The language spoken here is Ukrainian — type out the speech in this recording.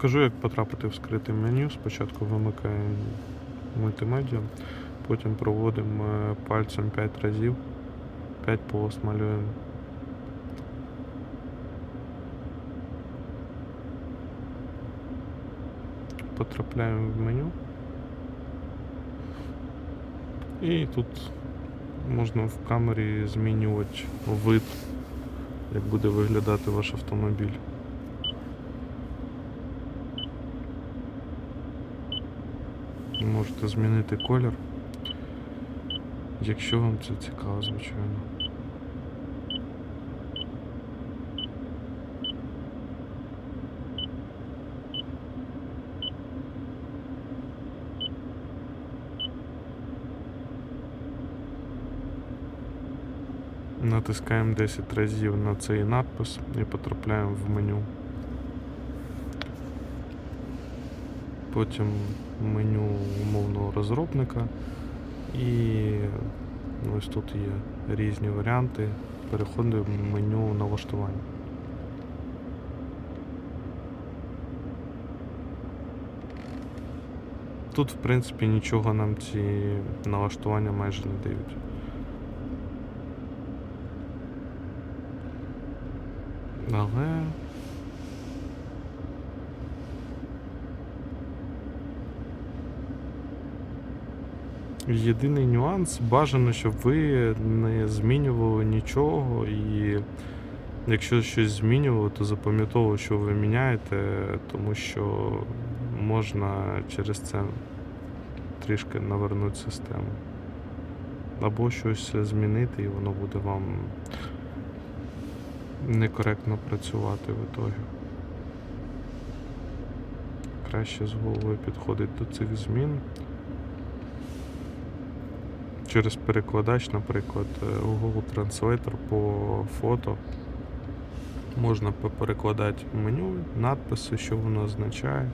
Покажу, як потрапити в скрите меню. Спочатку вимикаємо мультимедіа, потім проводимо е, пальцем 5 разів, 5 полос малюємо. Потрапляємо в меню. І тут можна в камері змінювати вид, як буде виглядати ваш автомобіль. Можете змінити колір, якщо вам це цікаво, звичайно. Натискаємо 10 разів на цей надпис і потрапляємо в меню. Потім меню умовного розробника і ось тут є різні варіанти. Переходимо в меню налаштування. Тут, в принципі, нічого нам ці налаштування майже не дають. Але єдиний нюанс бажано, щоб ви не змінювали нічого і якщо щось змінювали, то запам'ятовували, що ви міняєте, тому що можна через це трішки навернути систему. Або щось змінити, і воно буде вам некоректно працювати в ітогі. Краще з головою підходить до цих змін. Через перекладач, наприклад, у Google Translator по фото. Можна перекладати меню, надписи, що воно означає.